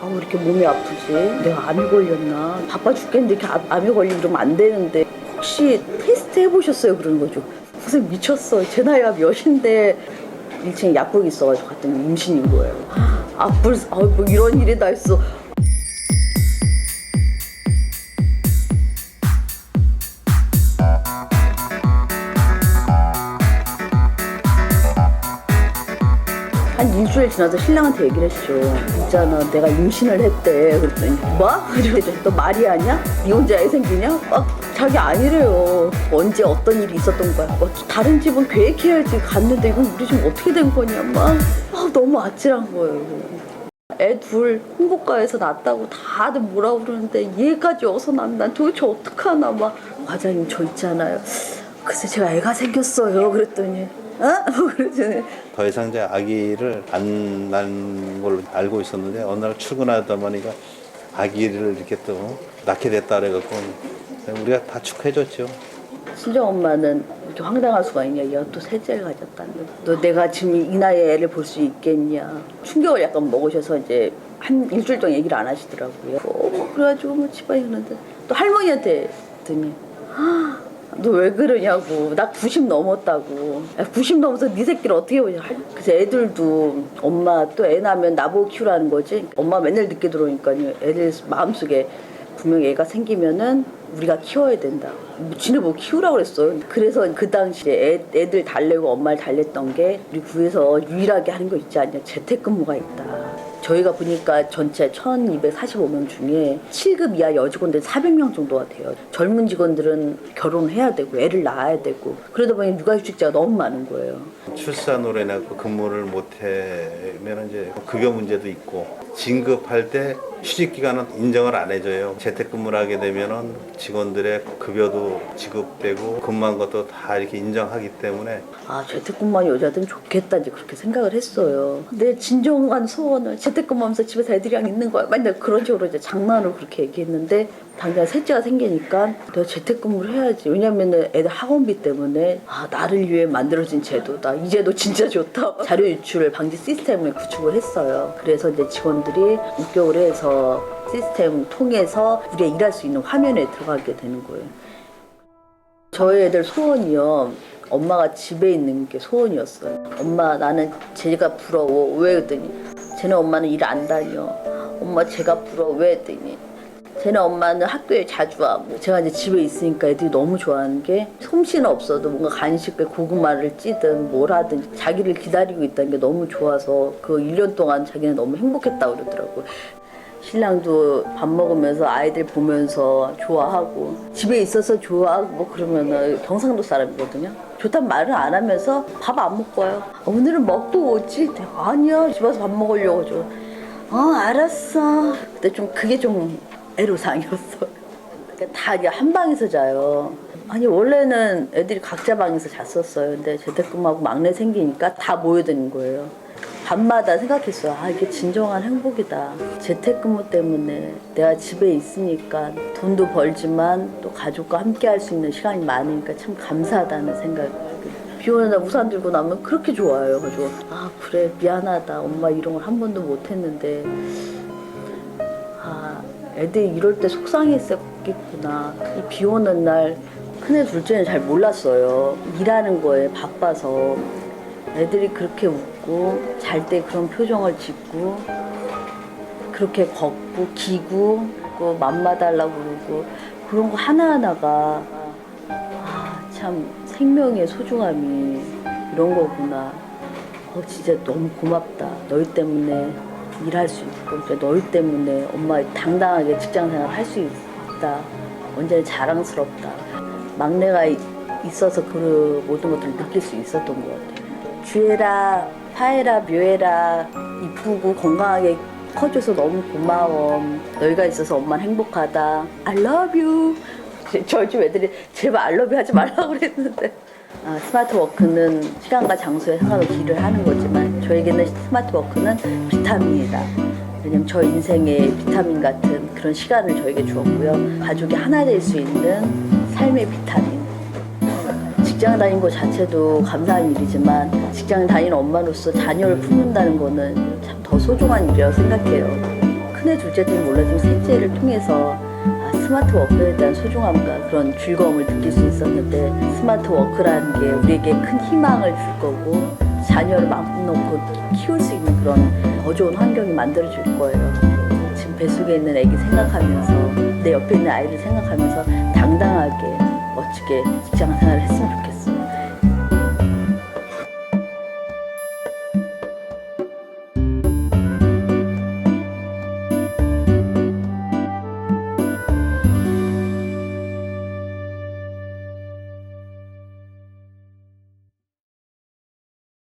아, 왜 이렇게 몸이 아프지? 내가 암이 걸렸나? 바빠 죽겠는데 이렇게 암- 암이 걸리면 그러면 안 되는데 혹시 테스트 해보셨어요? 그러는 거죠. 무슨 미쳤어. 제 나이가 몇인데 1층에 약국이 있어가지고 갔더니 임신인 거예요. 아, 벌써, 아, 뭐 이런 일이 다 있어. 한 일주일 지나서 신랑한테 얘기를 했죠. 있잖아, 내가 임신을 했대. 그랬더니, 뭐? 그랬더니, 너 말이 아니야? 네 혼자 애 생기냐? 막 자기 아니래요. 언제 어떤 일이 있었던 거야. 뭐 다른 집은 계획해야지 갔는데 이건 우리 집 어떻게 된 거냐. 막 아, 너무 아찔한 거예요. 애 둘 홍보과에서 낳았다고 다들 뭐라 그러는데 얘까지 어서 낳으면 난 도대체 어떡하나 막 과장님 저 있잖아요. 글쎄 제가 애가 생겼어요. 그랬더니 어? 그랬더니 더 이상 이제 아기를 안 낳는 걸로 알고 있었는데 어느 날 출근하다 보니까 아기를 이렇게 또 낳게 됐다 그래갖고 우리가 다 축하해줬죠. 친정 엄마는 이렇게 황당할 수가 있냐? 얘가 또 셋째를 가졌다는데 너 내가 지금 이 나이에 애를 볼 수 있겠냐? 충격을 약간 먹으셔서 이제 한 일주일 동안 얘기를 안 하시더라고요. 어, 그래가지고 뭐 집안에 있는데 또 할머니한테 했더니 너 왜 그러냐고 나 90 넘었다고 야, 90 넘어서 네 새끼를 어떻게 보냐 그래서 애들도 엄마 또 애 낳으면 나보고 키우라는 거지 엄마 맨날 늦게 들어오니까 애들 마음속에 분명히 애가 생기면은 우리가 키워야 된다. 뭐 지네 뭐 키우라고 그랬어요. 그래서 그 당시에 애, 애들 달래고 엄마를 달랬던 게 우리 구에서 유일하게 하는 거 있지 않냐. 재택근무가 있다. 저희가 보니까 전체 1245명 중에 7급 이하 여직원들 400명 정도가 돼요. 젊은 직원들은 결혼해야 되고 애를 낳아야 되고 그러다 보니 육아휴직자가 너무 많은 거예요. 출산으로 인해 서 근무를 못하면 이제 급여 문제도 있고 진급할 때 휴직 기간은 인정을 안 해줘요. 재택근무를 하게 되면은 직원들의 급여도 지급되고 근무한 것도 다 이렇게 인정하기 때문에 아 재택근무한 여자들은 좋겠다 이제 그렇게 생각을 했어요. 내 진정한 소원은 재택근무하면서 집에서 애들이랑 있는 거야. 맨날 그런 식으로 이제 장난으로 그렇게 얘기했는데 당장 셋째가 생기니까 내가 재택근무를 해야지. 왜냐면은 애들 학원비 때문에 아 나를 위해 만들어진 제도다. 이 제도 진짜 좋다. 자료 유출 방지 시스템을 구축을 했어요. 그래서 이제 직원들이 입격을 해서 시스템 통해서 우리가 일할 수 있는 화면에 들어가게 되는 거예요. 저희 애들 소원이요. 엄마가 집에 있는 게 소원이었어요. 엄마 나는 제가 부러워. 왜 그랬더니 쟤네 엄마는 일 안 다녀. 엄마 제가 부러워. 왜 했더니 쟤네 엄마는 학교에 자주 와고 제가 이제 집에 있으니까 애들이 너무 좋아하는 게 솜씨는 없어도 뭔가 간식에 고구마를 찌든 뭘 하든 자기를 기다리고 있다는 게 너무 좋아서 그 1년 동안 자기는 너무 행복했다고 그러더라고요. 신랑도 밥 먹으면서 아이들 보면서 좋아하고 집에 있어서 좋아하고 뭐 그러면은 경상도 사람이거든요. 좋단 말을 안 하면서 밥 안 먹고 와요. 아, 오늘은 먹고 오지? 내가 아니야. 집에 와서 밥 먹으려고 줘. 어 알았어. 근데 좀 그게 좀 애로사항이었어. 그러니까 다 이제 한 방에서 자요. 아니 원래는 애들이 각자 방에서 잤었어요. 근데 재택근무하고 막내 생기니까 다 모여드는 거예요. 밤마다 생각했어요. 아 이게 진정한 행복이다. 재택근무 때문에 내가 집에 있으니까 돈도 벌지만 또 가족과 함께 할 수 있는 시간이 많으니까 참 감사하다는 생각. 비 오는 날 우산 들고 나면 그렇게 좋아요. 가지고 아 그래 미안하다. 엄마 이런 걸 한 번도 못했는데 아, 애들이 이럴 때 속상했었겠구나. 이 비 오는 날 큰애 둘째는 잘 몰랐어요. 일하는 거에 바빠서 애들이 그렇게 웃고 잘 때 그런 표정을 짓고 그렇게 걷고 기고 그 맘마 달라고 그러고 그런 거 하나하나가 아, 참 생명의 소중함이 이런 거구나. 어, 진짜 너무 고맙다. 너희 때문에 일할 수 있고, 그러니까 너희 때문에 엄마 당당하게 직장 생활 할 수 있다. 완전히 자랑스럽다. 막내가 이- 있어서 그 모든 것들을 느낄 수 있었던 것 같아요. 주애라, 파에라, 묘에라, 이쁘고 건강하게 커줘서 너무 고마워. 너희가 있어서 엄마는 행복하다. I love you. 저희 집 애들이 제발 I love you 하지 말라고 그랬는데. 아, 스마트 워크는 시간과 장소에 상관없이 일을 하는 거지만 저에게는 스마트 워크는 비타민이다. 왜냐면 저 인생의 비타민 같은 그런 시간을 저에게 주었고요. 가족이 하나 될 수 있는 삶의 비타민. 직장 다닌 것 자체도 감사한 일이지만 직장 다니는 엄마로서 자녀를 품는다는 거는 참 더 소중한 일이라고 생각해요. 큰애 둘째 때는 몰라도 셋째를 통해서 아, 스마트 워크에 대한 소중함과 그런 즐거움을 느낄 수 있었는데 스마트 워크라는 게 우리에게 큰 희망을 줄 거고 자녀를 마음 놓고 키울 수 있는 그런 더 좋은 환경이 만들어질 거예요. 지금 뱃속에 있는 아기 생각하면서 내 옆에 있는 아이를 생각하면서 당당하게 멋지게 직장 생활을 했으면 좋겠어요.